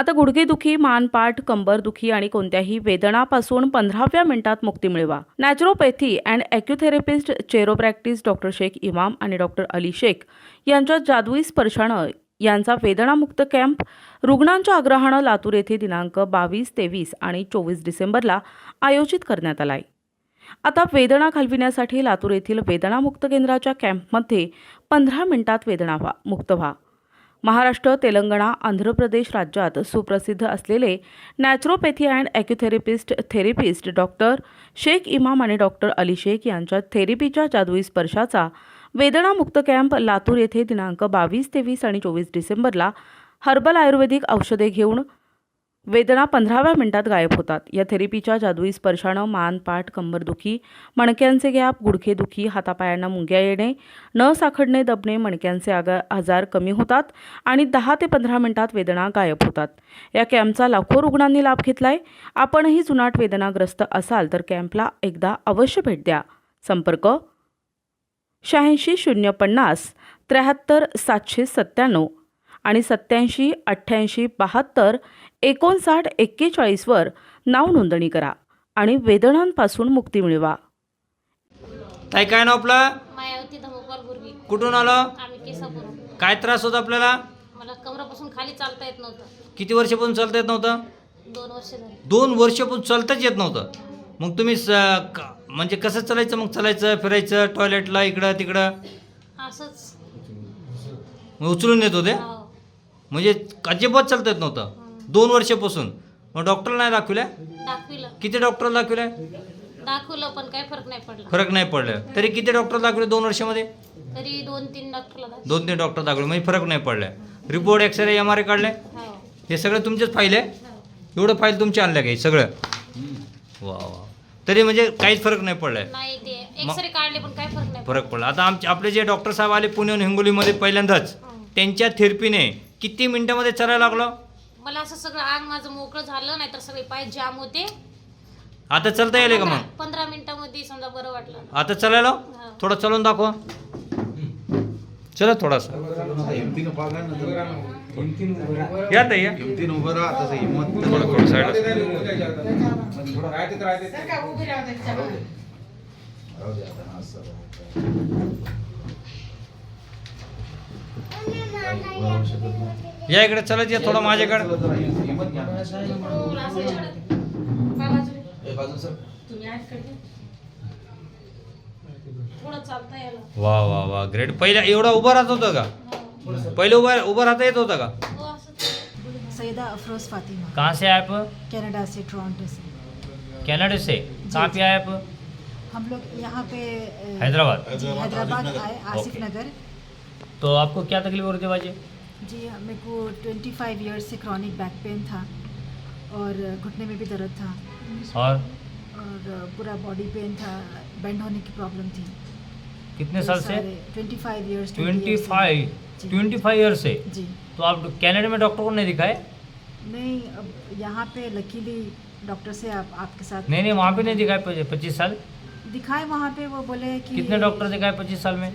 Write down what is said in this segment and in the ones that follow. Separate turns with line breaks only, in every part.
आता गुडघेदुखी मानपाठ कंबरदुखी आणि कोणत्याही वेदनापासून पंधराव्या मिनिटात मुक्ती मिळवा. Naturopathy and acutherapist chiropractic doctor Sheikh Imam आणि डॉक्टर अली शेख यांच्या जादुई स्पर्शानं यांचा वेदनामुक्त कॅम्प रुग्णांच्या आग्रहानं लातूर येथे दिनांक बावीस तेवीस आणि चोवीस डिसेंबरला आयोजित करण्यात आला आहे आता वेदना घालविण्यासाठी लातूर येथील वेदनामुक्त केंद्राच्या कॅम्पमध्ये पंधरा मिनिटात वेदना व्हा मुक्त व्हा. महाराष्ट्र तेलंगणा आंध्र प्रदेश राज्यात सुप्रसिद्ध असलेले naturopathy and acutherapist therapist doctor Sheikh Imam आणि डॉक्टर अली शेख यांच्या थेरपीच्या जादुई स्पर्शाचा वेदनामुक्त कॅम्प लातूर येथे दिनांक बावीस तेवीस आणि चोवीस डिसेंबरला हर्बल आयुर्वेदिक औषधे घेऊन वेदना पंधराव्या मिनिटात गायब होतात. या थेरपीच्या जादुई स्पर्शानं मान पाठ कंबरदुखी मणक्यांचे गॅप गुडखेदुखी हातापायांना मुंग्या येणे न साखडणे दबणे मणक्यांचे आगा आजार कमी होतात आणि दहा ते पंधरा मिनिटात वेदना गायब होतात. या कॅम्पचा लाखो रुग्णांनी लाभ घेतलाय. आपणही जुनाट वेदनाग्रस्त असाल तर कॅम्पला एकदा अवश्य भेट द्या. संपर्क शहाऐंशी शून्य पन्नास त्र्याहत्तर सातशे सत्त्याण्णव. आणि सत्याऐंशी अठ्ठ्याऐंशी बहात्तर एकोणसाठ एक्केचाळीसवर नाव नोंदणी करा आणि वेदनांपासून मुक्ती मिळवा.
ताई काय नाव आपलं?
मायावती धमोपाल गुरवी.
कुठून आलं?
आम्ही केसापूर
काय त्रास होता आपल्याला?
मला कमरापासून खाली चालता येत नव्हतं.
किती वर्षापासून चालता येत नव्हतं?
दोन वर्ष झाली.
दोन वर्षापासून चालताच येत नव्हतं. मग तुम्ही स क- म्हणजे कसं चालायचं? मग चालायचं फिरायचं टॉयलेटला इकडं तिकडं?
असंच.
मग उचलून येत होते?
हो.
म्हणजे अजिबात चालता येत नव्हतं. दोन वर्षापासून. मग डॉक्टरला नाही दाखवल्या?
दाखविलं.
किती डॉक्टरला दाखवल्या?
दाखवलं पण काही फरक नाही पडला.
फरक नाही पडला. तरी किती डॉक्टर दाखवले दोन वर्षामध्ये?
तरी दोन तीन डॉक्टरला दाखव
दोन तीन डॉक्टर दाखवले. म्हणजे फरक नाही पडला. Report X ray M R I काढले?
हो.
हे सगळं तुमचेच फाईल आहे?
हो.
एवढं फाईल तुमच्या आणल्या काही सगळं? वा वा. तरी म्हणजे काहीच फरक नाही पडलाय.
नाही ते एक्सरे काढले पण काही फरक नाही
फरक पडला. आता आमचे आपले जे डॉक्टर साहेब आले पुण्याहून हिंगोलीमध्ये पहिल्यांदाच
हं.
त्यांच्या थेरपीने किती मिनिटामध्ये चालायला लागलो?
मला असं सगळं आग माझं मोकळं झालं नाहीतर सगळे पाय जाम होते.
आता चालता येईल का मग?
पंधरा मिनिटामध्ये समजा बरं वाटलं.
आता चालायला. थोडं चालून दाखवा. चला थोडासा. या ताई या. या इकडे चलत या थोडं माझ्याकडे.
हिंमत घ्या
थोडं चालता यायला.
वा वा वा ग्रेट पहिला एवढा उभं राहत होतं का? पहिले उभं उभं राहता येत होतं का?
हो असंच
सैदा अफरोज फातिमा.
कहाँ से आए आप?
कनाडा से टोरंटो से.
कनाडा से? कहाँ पे आए आप?
हम लोग यहाँ पे अ,
हैदराबाद।
हैदराबाद आए आसिफ नगर।
तो आपको क्या तकलीफ़ हो रही थी बाजी
जी? मेरे को 25 इयर्स से क्रॉनिक बैक पेन था और घुटने में भी दर्द था।
और?
और पूरा बॉडी पेन था बेंड होने की प्रॉब्लम थी।
कितने साल से?
Twenty five years
twenty five twenty five year से?
जी।
तो आप कनाडा में डॉक्टर को नहीं दिखाए?
नहीं अब यहाँ पे लकीली डॉक्टर से आप आपके साथ
नहीं नहीं वहाँ पे नहीं दिखाए पच्चीस साल?
दिखाए वहाँ पे वो बोले कि
कितने डॉक्टर दिखाए पच्चीस साल में?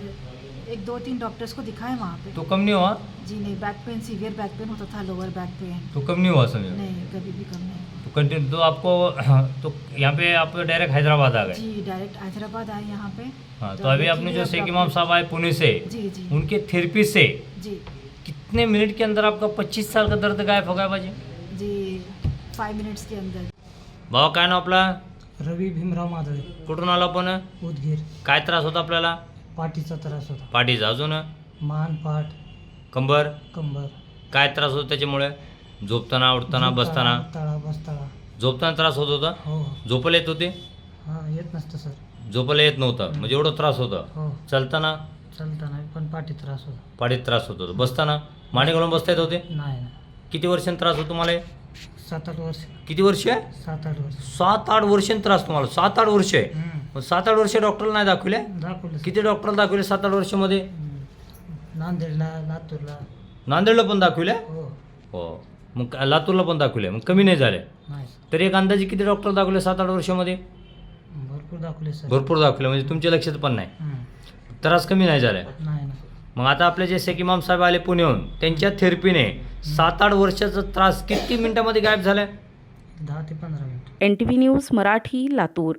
एक दो तीन डॉक्टर्स को दिखाए वहाँ पे।
तो कम नहीं हुआ?
जी नहीं back pain severe back pain होता था लोअर बैक पेन
तो कम नहीं हुआ समझो
नहीं कभी भी कम नहीं
तो कंटिन्यू तो आपको तो यहाँ पे आप डायरेक्ट हैदराबाद आ गए?
जी डायरेक्ट हैदराबाद आए यहाँ पे।
हाँ तो
तो
अभी आपने जो शेख इमाम साहब आए पुणे से
जी जी।
उनके थेरेपी से
जी।
कितने मिनट के अंदर आपका पच्चीस साल का दर्द गायब हो गया बाजी
जी फाइव मिनट्स के अंदर।
भावा काय ना आपला?
रवी भीमराव मादळे
कुठून आला आपण
उदगीर।
काय त्रास होता आपल्याला?
पाठीचा त्रास होता.
पाठीचा अजून?
मान पाठ.
कंबर?
कंबर.
काय त्रास होतो त्याच्यामुळे? झोपताना उठताना बसताना?
तळा
झोपताना त्रास होत होता?
हो.
झोपायला येत होते?
हा येत नसतं सर.
झोपायला येत नव्हतं. म्हणजे एवढं त्रास होता?
हो.
चालताना?
चालताना पण पाठी त्रास होता.
पाठीत त्रास होत होता. बसताना? माने घालून बसता येत होते?
नाही ना
किती वर्षांनी त्रास होतो तुम्हाला हे?
सात आठ वर्ष.
किती वर्ष? आहे
सात आठ वर्ष.
सात आठ वर्षांनी त्रास तुम्हाला. सात आठ वर्ष? आहे
हम्म.
मग सात आठ वर्ष डॉक्टरला नाही दाखवले
दाखवलं.
किती डॉक्टरला दाखवले सात आठ वर्षामध्ये.
नांदेडला लातूरला.
नांदेडला पण दाखवल्या?
हो.
हो. मग लातूरला पण दाखवले. मग कमी नाही झाले.
नाही. सर.
तरी एक अंदाजे किती डॉक्टर दाखवले सात आठ वर्षामध्ये?
भरपूर दाखवले सर.
भरपूर दाखवले. म्हणजे तुमच्या लक्षात पण नाही. त्रास कमी नाही
ना.
मग आता आपले जे इमाम साहेब आले पुण्याहून त्यांच्या थेरपीने सात आठ वर्षाचा त्रास किती मिनिटामध्ये गायब झालाय
दहा ते पंधरा minute.
N T V news Marathi Latur.